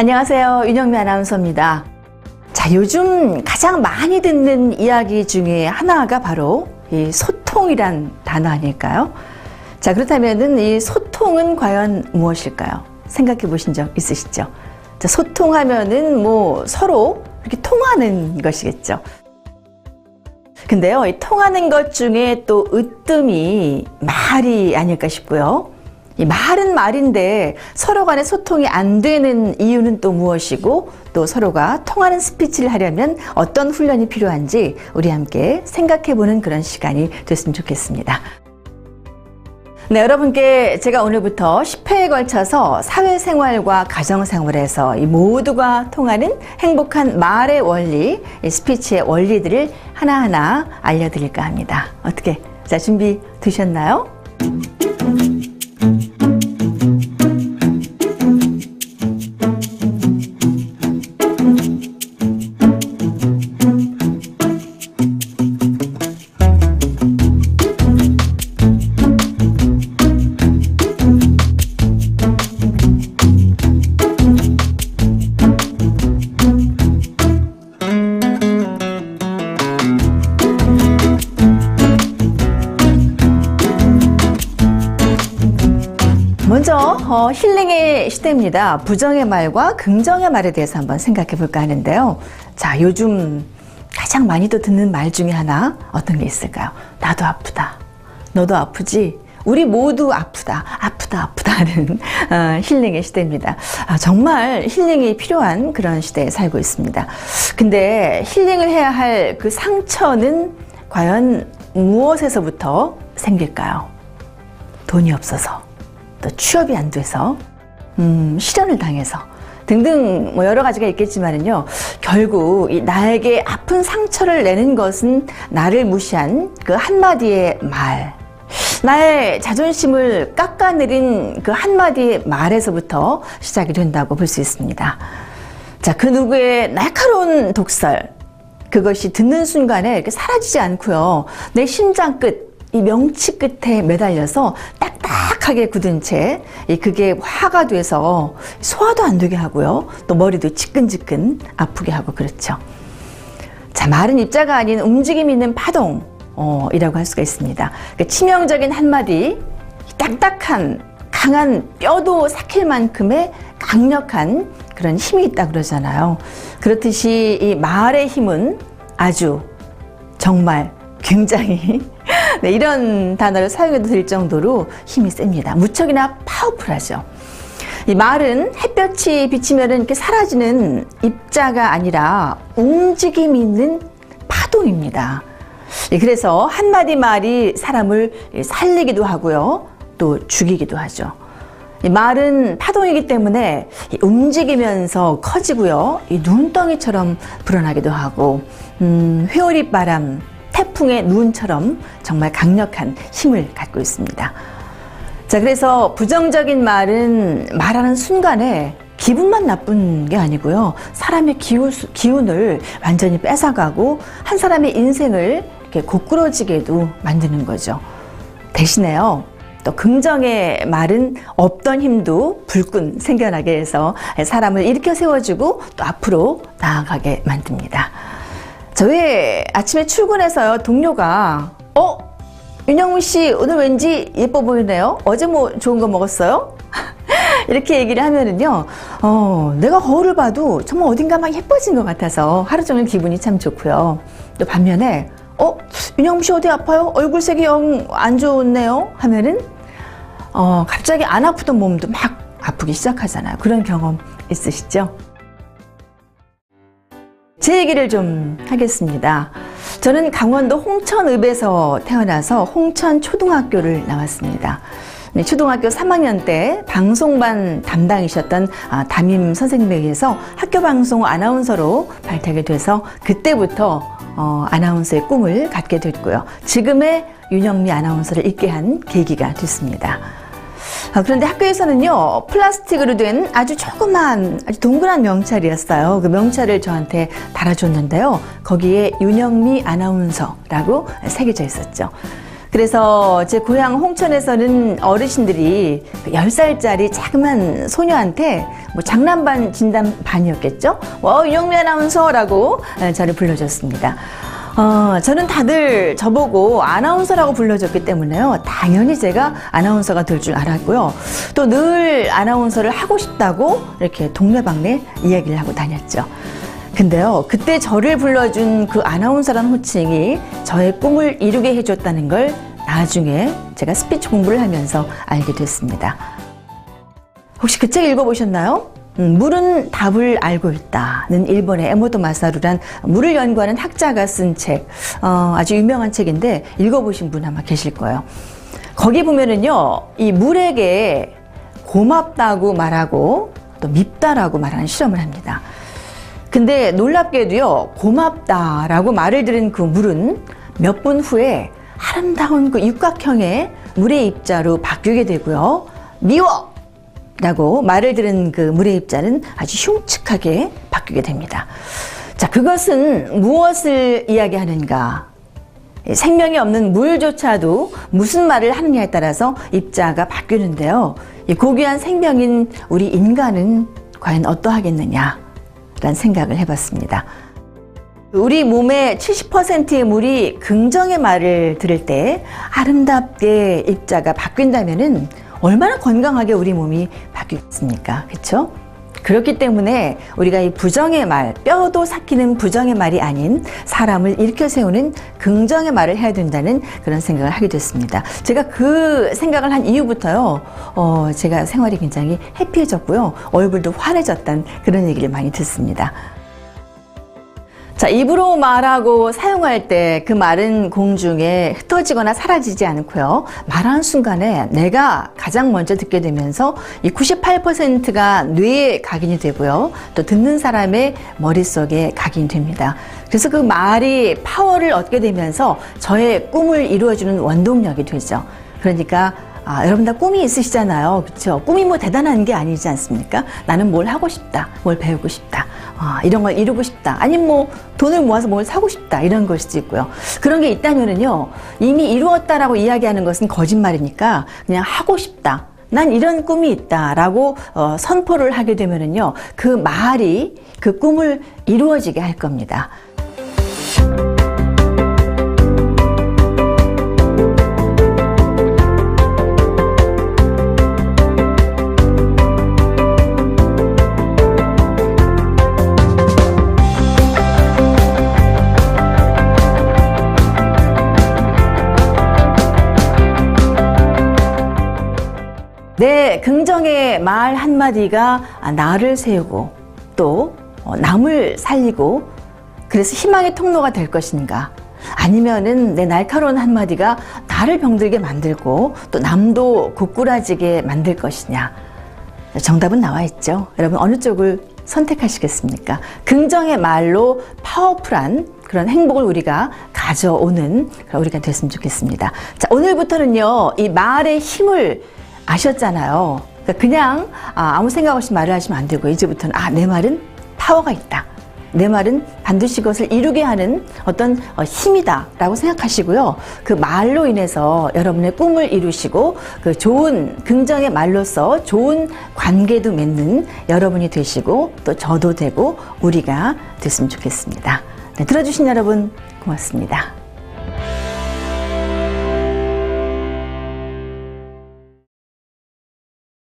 안녕하세요. 윤영미 아나운서입니다. 자, 요즘 가장 많이 듣는 이야기 중에 하나가 바로 이 소통이란 단어 아닐까요? 자, 그렇다면은 이 소통은 과연 무엇일까요? 생각해 보신 적 있으시죠? 자, 소통하면은 뭐 서로 이렇게 통하는 것이겠죠. 근데요, 이 통하는 것 중에 또 으뜸이 말이 아닐까 싶고요. 이 말은 말인데 서로 간에 소통이 안 되는 이유는 또 무엇이고 또 서로가 통하는 스피치를 하려면 어떤 훈련이 필요한지 우리 함께 생각해 보는 그런 시간이 됐으면 좋겠습니다. 네, 여러분께 제가 오늘부터 10회에 걸쳐서 사회생활과 가정생활에서 이 모두가 통하는 행복한 말의 원리, 이 스피치의 원리들을 하나하나 알려드릴까 합니다. 어떻게? 자, 준비 되셨나요? 힐링의 시대입니다. 부정의 말과 긍정의 말에 대해서 한번 생각해 볼까 하는데요. 자, 요즘 가장 많이도 듣는 말 중에 하나 어떤 게 있을까요? 나도 아프다. 너도 아프지? 우리 모두 아프다, 아프다, 아프다는 어, 힐링의 시대입니다. 아, 정말 힐링이 필요한 그런 시대에 살고 있습니다. 근데 힐링을 해야 할 그 상처는 과연 무엇에서부터 생길까요? 돈이 없어서. 또 취업이 안 돼서 음, 실현을 당해서 등등 뭐 여러 가지가 있겠지만은요 결국 이 나에게 아픈 상처를 내는 것은 나를 무시한 그 한마디의 말 나의 자존심을 깎아내린 그 한마디의 말에서부터 시작이 된다고 볼 수 있습니다. 자, 그 누구의 날카로운 독설, 그것이 듣는 순간에 이렇게 사라지지 않고요. 내 심장 끝, 이 명치 끝에 매달려서 딱딱 하게 굳은 채이 그게 화가 돼서 소화도 안 되게 하고요. 또 머리도 지끈지끈 아프게 하고 그렇죠. 자, 말은 입자가 아닌 움직임 있는 파동, 어, 이라고 할 수가 있습니다. 그 치명적인 한마디, 딱딱한, 강한 뼈도 삭힐 만큼의 강력한 그런 힘이 있다 그러잖아요. 그렇듯이 이 말의 힘은 아주 정말 굉장히 네, 이런 단어를 사용해도 될 정도로 힘이 셉니다. 무척이나 파워풀하죠. 이 말은 햇볕이 비치면 이렇게 사라지는 입자가 아니라 움직임 있는 파동입니다. 예, 그래서 한마디 말이 사람을 살리기도 하고요. 또 죽이기도 하죠. 이 말은 파동이기 때문에 움직이면서 커지고요. 이 눈덩이처럼 불어나기도 하고, 음, 회오리 바람, 태풍의 눈처럼 정말 강력한 힘을 갖고 있습니다. 자, 그래서 부정적인 말은 말하는 순간에 기분만 나쁜 게 아니고요. 사람의 기운, 기운을 완전히 뺏어가고 한 사람의 인생을 이렇게 고꾸러지게도 만드는 거죠. 대신에요. 또 긍정의 말은 없던 힘도 불끈 생겨나게 해서 사람을 일으켜 세워주고 또 앞으로 나아가게 만듭니다. 저희 아침에 출근해서요 동료가 어 윤영무 씨 오늘 왠지 예뻐 보이네요. 어제 뭐 좋은 거 먹었어요? 이렇게 얘기를 하면은요, 어, 내가 거울을 봐도 정말 어딘가 막 예뻐진 것 같아서 하루 종일 기분이 참 좋고요. 또 반면에, 어, 윤영무 씨 어디 아파요? 얼굴색이 영 안 좋네요? 하면은, 어, 갑자기 안 아프던 몸도 막 아프기 시작하잖아요. 그런 경험 있으시죠? 제 얘기를 좀 하겠습니다. 저는 강원도 홍천읍에서 태어나서 홍천 초등학교를 나왔습니다. 네, 초등학교 3학년 때 방송반 담당이셨던 아, 담임 선생님에 의해서 학교 방송 아나운서로 발탁이 돼서 그때부터 어, 아나운서의 꿈을 갖게 됐고요. 지금의 윤영미 아나운서를 있게 한 계기가 됐습니다. 아, 그런데 학교에서는요, 플라스틱으로 된 아주 조그만, 아주 동그란 명찰이었어요. 그 명찰을 저한테 달아줬는데요. 거기에 윤영미 아나운서라고 새겨져 있었죠. 그래서 제 고향 홍천에서는 어르신들이 그 10살짜리 자그만 소녀한테 뭐 장난반 진단반이었겠죠? 와, 윤영미 아나운서라고 저를 불러줬습니다. 어, 저는 다들 저보고 아나운서라고 불러줬기 때문에요. 당연히 제가 아나운서가 될 줄 알았고요. 또 늘 아나운서를 하고 싶다고 이렇게 동네방네 이야기를 하고 다녔죠. 근데요, 그때 저를 불러준 그 아나운서라는 호칭이 저의 꿈을 이루게 해줬다는 걸 나중에 제가 스피치 공부를 하면서 알게 됐습니다. 혹시 그 책 읽어보셨나요? 음, 물은 답을 알고 있다는 일본의 에모토 마사루란 물을 연구하는 학자가 쓴 책, 어, 아주 유명한 책인데 읽어보신 분 아마 계실 거예요. 거기 보면은요, 이 물에게 고맙다고 말하고 또 밉다라고 말하는 실험을 합니다. 근데 놀랍게도요, 고맙다라고 말을 들은 그 물은 몇 분 후에 아름다운 그 육각형의 물의 입자로 바뀌게 되고요. 미워! 라고 말을 들은 그 물의 입자는 아주 흉측하게 바뀌게 됩니다. 자, 그것은 무엇을 이야기하는가? 생명이 없는 물조차도 무슨 말을 하느냐에 따라서 입자가 바뀌는데요. 이 고귀한 생명인 우리 인간은 과연 어떠하겠느냐? 라는 생각을 해봤습니다. 우리 몸의 70%의 물이 긍정의 말을 들을 때 아름답게 입자가 바뀐다면은 얼마나 건강하게 우리 몸이 바뀌겠습니까? 그렇죠? 그렇기 때문에 우리가 이 부정의 말, 뼈도 삭히는 부정의 말이 아닌 사람을 일으켜 세우는 긍정의 말을 해야 된다는 그런 생각을 하게 됐습니다. 제가 그 생각을 한 이후부터요, 어, 제가 생활이 굉장히 해피해졌고요, 얼굴도 환해졌다는 그런 얘기를 많이 듣습니다. 자, 입으로 말하고 사용할 때 그 말은 공중에 흩어지거나 사라지지 않고요. 말하는 순간에 내가 가장 먼저 듣게 되면서 이 98%가 뇌에 각인이 되고요. 또 듣는 사람의 머릿속에 각인이 됩니다. 그래서 그 말이 파워를 얻게 되면서 저의 꿈을 이루어주는 원동력이 되죠. 그러니까 아, 여러분 다 꿈이 있으시잖아요. 그렇죠? 꿈이 뭐 대단한 게 아니지 않습니까? 나는 뭘 하고 싶다. 뭘 배우고 싶다. 아, 이런 걸 이루고 싶다. 아니면 뭐 돈을 모아서 뭘 사고 싶다. 이런 걸 수도 있고요. 그런 게 있다면은요. 이미 이루었다라고 이야기하는 것은 거짓말이니까 그냥 하고 싶다. 난 이런 꿈이 있다라고 어, 선포를 하게 되면은요. 그 말이 그 꿈을 이루어지게 할 겁니다. 내 긍정의 말 한마디가 나를 세우고 또 어, 남을 살리고 그래서 희망의 통로가 될 것인가? 아니면은 내 날카로운 한마디가 나를 병들게 만들고 또 남도 고꾸라지게 만들 것이냐? 정답은 나와 있죠. 여러분 어느 쪽을 선택하시겠습니까? 긍정의 말로 파워풀한 그런 행복을 우리가 가져오는 우리가 됐으면 좋겠습니다. 자 오늘부터는요 이 말의 힘을 아셨잖아요. 그러니까 그냥 아 무 생각 없이 말을 하시면 안 되고 이제부터는 아 내 말은 파워가 있다. 내 말은 반드시 그것을 이루게 하는 어떤 어, 힘이다라고 생각하시고요. 그 말로 인해서 여러분의 꿈을 이루시고 그 좋은 긍정의 말로서 좋은 관계도 맺는 여러분이 되시고 또 저도 되고 우리가 됐으면 좋겠습니다. 네, 들어주신 여러분 고맙습니다.